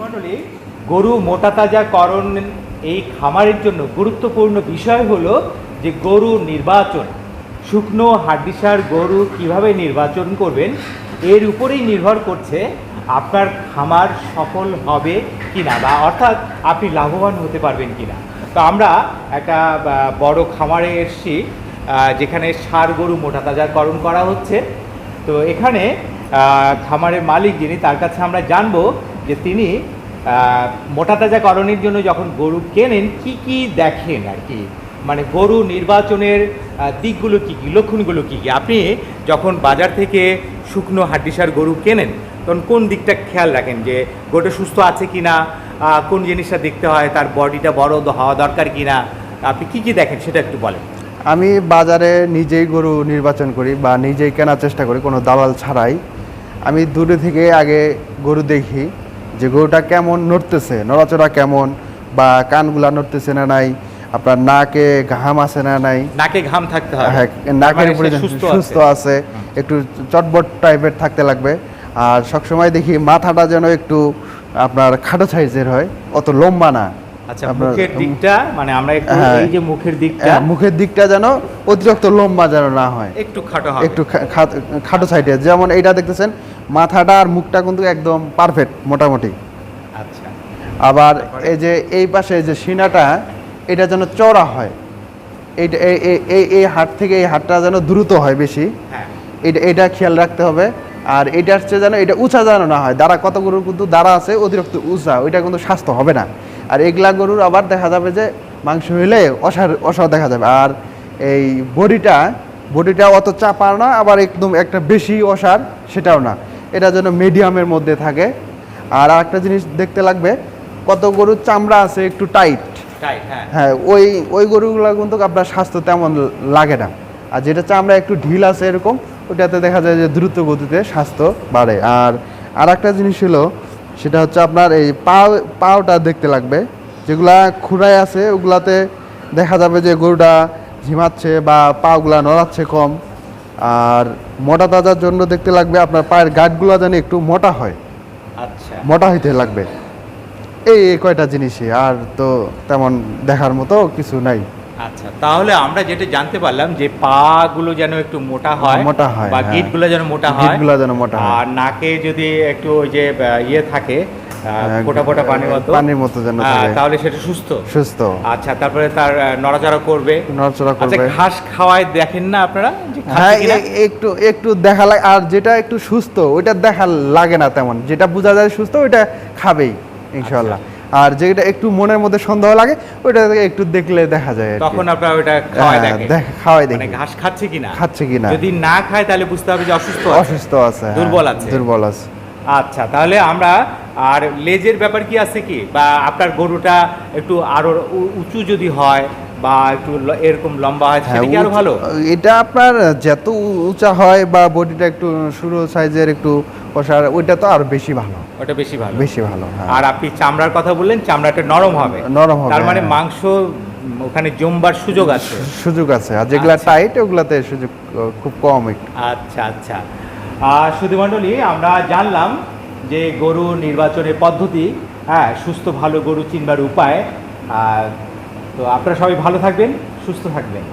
মণ্ডলী, গরু মোটা তাজাকরণ এই খামারের জন্য গুরুত্বপূর্ণ বিষয় হলো যে গরু নির্বাচন। শুকনো হাড্ডিসার গরু কীভাবে নির্বাচন করবেন, এর উপরেই নির্ভর করছে আপনার খামার সফল হবে কিনা বা অর্থাৎ আপনি লাভবান হতে পারবেন কিনা। তো আমরা একটা বড় খামারে এসছি যেখানে সার গরু মোটা তাজাকরণ করা হচ্ছে। তো এখানে খামারের মালিক যিনি, তার কাছে আমরা জানব যে তিনি মোটা তাজাকরণের জন্য যখন গরু কেনেন, কি কি দেখেন আর কি? মানে গরু নির্বাচনের দিকগুলো কি কি, লক্ষণগুলো কি কি? আপনি যখন বাজার থেকে শুকনো হাড্ডিসার গরু কেনেন, তখন কোন দিকটা খেয়াল রাখেন? যে গরুটা সুস্থ আছে কি না? কোন জিনিসটা দেখতে হয়? তার বডিটা বড় হওয়া দরকার কি না? আপনি কি কি দেখেন? সেটা একটু বলেন। আমি বাজারে নিজেই গরু নির্বাচন করি বা নিজেই কেনার চেষ্টা করি, কোনো দালাল ছাড়াই। আমি দূরে থেকে আগে গরু দেখি। যে গরুটা কেমন নড়তেছে নড়াচড়া কেমন বা কানগুলা নড়তেছে না নাই আপনার নাকে ঘাম আছে না নাই? নাকে ঘাম থাকতে হয়। হ্যাঁ নাকের মানে উপরে সুস্থ আছে। একটু চটবট টাইপের থাকতে লাগবে। আর সবসময় দেখি মাথাটা যেন একটু আপনার খাটো সাইজের হয় অত লম্বা না। আচ্ছা আপনার- মুখের দিকটা মানে আমরা একটু হ্যাঁ। এই যে মুখের দিকটা। হ্যাঁ, মুখের দিকটা যেন অতিরিক্ত লম্বা যেন না হয়। একটু খাটো হবে। একটু খাটো সাইডে যেমন এইটা দেখতেছেন মাথাটা আর মুখটা কিন্তু একদম পারফেক্ট মোটামুটি। আচ্ছা। আবার এই যে এই পাশে যে সিনাটা এটা যেন চড়া হয়। এইটা এই- এই- হাট থেকে এই হাটটা যেন দ্রুত হয় বেশি। হ্যাঁ। এটা এটা খেয়াল রাখতে হবে। আর এটা হচ্ছে যেন এটা উঁচা যেন না হয়। দাঁড়া কত গরুর কিন্তু দাঁড়া আছে অতিরিক্ত উঁচা ওইটা কিন্তু স্বাস্থ্য হবে না। আর এগুলা গরুর আবার দেখা যাবে যে মাংস হইলে অসার অসার দেখা যাবে। আর এই বডিটা বডিটা অত চাপা না আবার একদম একটা বেশি অসার সেটাও না। এটা যেন মিডিয়ামের মধ্যে থাকে। আর একটা জিনিস দেখতে লাগবে কত গরুর চামড়া আছে একটু টাইট হ্যাঁ। হ্যাঁ ওই ওই গরুগুলো কিন্তু আপনার স্বাস্থ্য তেমন লাগে না। আর যেটা চামড়া একটু ঢিল আছে এরকম ওটাতে দেখা যায় যে দ্রুত গতিতে স্বাস্থ্য বাড়ে। আর আর একটা জিনিস হলো সেটা হচ্ছে আপনার এই পাও পাওটা দেখতে লাগবে। যেগুলা খুঁড়ায় আছে ওগুলাতে দেখা যাবে যে গরুটা ঝিমাচ্ছে বা পাগুলা নড়াচ্ছে কম। আর মোটা তাজার জন্য দেখতে লাগবে আপনার পায়ের গাঁটগুলো যেন একটু মোটা হয়। আচ্ছা। মোটা হইতে লাগবে। এই কয়টা জিনিসই আর তো তেমন দেখার মতো কিছু নাই। আচ্ছা তাহলে আমরা যেটা জানতে পারলাম যে পা গুলো যেন একটু মোটা হয় মোটা হয়, বা হ্যাঁ। গিটগুলো যেন মোটা হয়। গিঁটগুলো যেন মোটা হয়। আর নাকে যদি একটু ওই যে ইয়ে থাকে ফোটা ফোটা পানির মতো। পানির মতো যেন তাহলে সেটা সুস্থ? সুস্থ। আচ্ছা তারপরে তার নড়াচড়া করবে? নড়াচড়া আচ্ছা করবে। ঘাস খাওয়ায় দেখেন না আপনারা হ্যাঁ একটু একটু দেখা লাগে আর যেটা একটু সুস্থ ওইটা দেখা লাগে না তেমন। যেটা বোঝা যায় সুস্থ ওইটা খাবেই ইনশাল্লাহ আচ্ছা। আর যেটা একটু মনের মধ্যে সন্দেহ লাগে ওইটা একটু দেখলে দেখা যায় তখন আপনারা ওটা খাওয়ায় হ্যাঁ, দেখেন। দেখ- খাওয়াই মানে ঘাস খাচ্ছে কিনা? খাচ্ছে কিনা? যদি না খায় তাহলে বুঝতে হবে যে অসুস্থ অসুস্থ আছে হ্যাঁ, দুর্বল আছে। দুর্বল আছে। আচ্ছা তাহলে আমরা আর লেজের ব্যাপার কি আছে কি? বা আপনার গরুটা একটু আরও উঁচু যদি হয় বা একটু এরকম লম্বা হয় সেটা কি আরও ভালো? এটা আপনার যত উঁচা হয় বা বডিটা একটু সরু সাইজের একটু কষার ওইটা তো আর বেশি ভালো। ওটা বেশি ভালো। বেশি ভালো হ্যাঁ। আর আপনি চামড়ার কথা বললেন চামড়াটা নরম হবে। নরম হবে, তার মানে হ্যাঁ। মাংস ওখানে জমবার সুযোগ আছে। সুযোগ আছে। আর যেগুলা আচ্ছা। টাইট ওগুলাতে সুযোগ খুব কম একটু। আচ্ছা আচ্ছা। আর সুধীমণ্ডলী আমরা জানলাম যে গরু নির্বাচনের পদ্ধতি হ্যাঁ সুস্থ ভালো গরু চিনবার উপায় তো আপনারা সবাই ভালো থাকবেন, সুস্থ থাকবেন।